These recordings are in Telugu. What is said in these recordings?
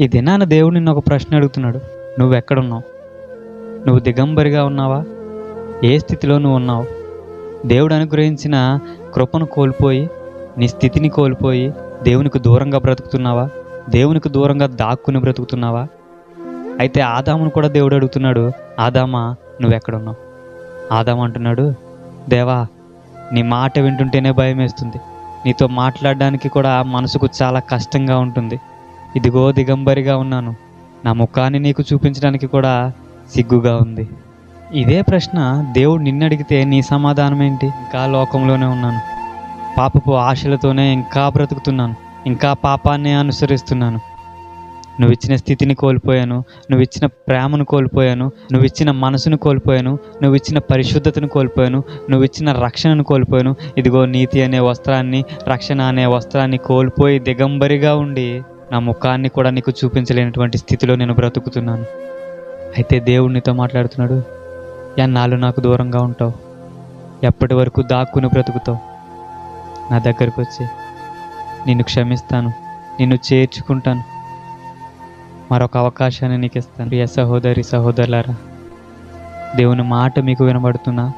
ఈ దినాన దేవుడు నిన్ను ఒక ప్రశ్న అడుగుతున్నాడు. నువ్వు ఎక్కడున్నావు నువ్వు దిగంబరిగా ఉన్నావా? ఏ స్థితిలో నువ్వు ఉన్నావు? దేవుడు అనుగ్రహించిన కృపను కోల్పోయి నీ స్థితిని కోల్పోయి దేవునికి దూరంగా బ్రతుకుతున్నావా? దేవునికి దూరంగా దాక్కుని బ్రతుకుతున్నావా? అయితే ఆదామును కూడా దేవుడు అడుగుతున్నాడు ఆదామా నువ్వెక్కడున్నావు? ఆదామ అంటున్నాడు దేవా నీ మాట వింటుంటేనే భయం వేస్తుంది నీతో మాట్లాడడానికి కూడా మనసుకు చాలా కష్టంగా ఉంటుంది. ఇదిగో దిగంబరిగా ఉన్నాను. నా ముఖాన్ని నీకు చూపించడానికి కూడా సిగ్గుగా ఉంది. ఇదే ప్రశ్న దేవుడు నిన్నడిగితే నీ సమాధానం ఏంటి ఇంకా లోకంలోనే ఉన్నాను. పాపపు ఆశలతోనే ఇంకా బ్రతుకుతున్నాను. ఇంకా పాపాన్నే అనుసరిస్తున్నాను. నువ్వు ఇచ్చిన స్థితిని కోల్పోయాను. నువ్వు ఇచ్చిన ప్రేమను కోల్పోయాను. నువ్వు ఇచ్చిన మనసును కోల్పోయాను. నువ్వు ఇచ్చిన పరిశుద్ధతను కోల్పోయాను. నువ్వు ఇచ్చిన రక్షణను కోల్పోయాను. ఇదిగో నీతి అనే వస్త్రాన్ని రక్షణ అనే వస్త్రాన్ని కోల్పోయి దిగంబరిగా ఉండి నా ముఖాన్ని కూడా నీకు చూపించలేనటువంటి స్థితిలో నేను బ్రతుకుతున్నాను. అయితే దేవుడినితో మాట్లాడుతున్నాడు ఎన్నాళ్ళు నాకు దూరంగా ఉంటావు? ఎప్పటి వరకు దాక్కుని బ్రతుకుతావు? నా దగ్గరకు వచ్చి నిన్ను క్షమిస్తాను నిన్ను చేర్చుకుంటాను. మరొక అవకాశాన్ని నీకు ఇస్తాను ప్రియ సహోదరి సహోదరులారా దేవుని మాట మీకు వినబడుతున్నా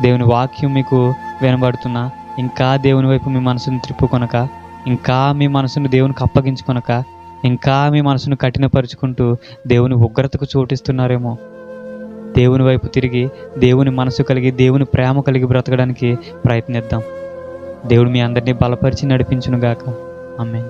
దేవుని వాక్యం మీకు వినబడుతున్నా ఇంకా దేవుని వైపు మీ మనసును త్రిప్పుకొనక ఇంకా మీ మనసును దేవునికి అప్పగించుకొనక ఇంకా మీ మనసును కఠినపరుచుకుంటూ దేవుని ఉగ్రతకు చోటిస్తున్నారేమో. దేవుని వైపు తిరిగి దేవుని మనసు కలిగి దేవుని ప్రేమ కలిగి బ్రతకడానికి ప్రయత్నిద్దాం. దేవుడు మీ అందరినీ బలపరిచి నడిపించునుగాక. అమ్మే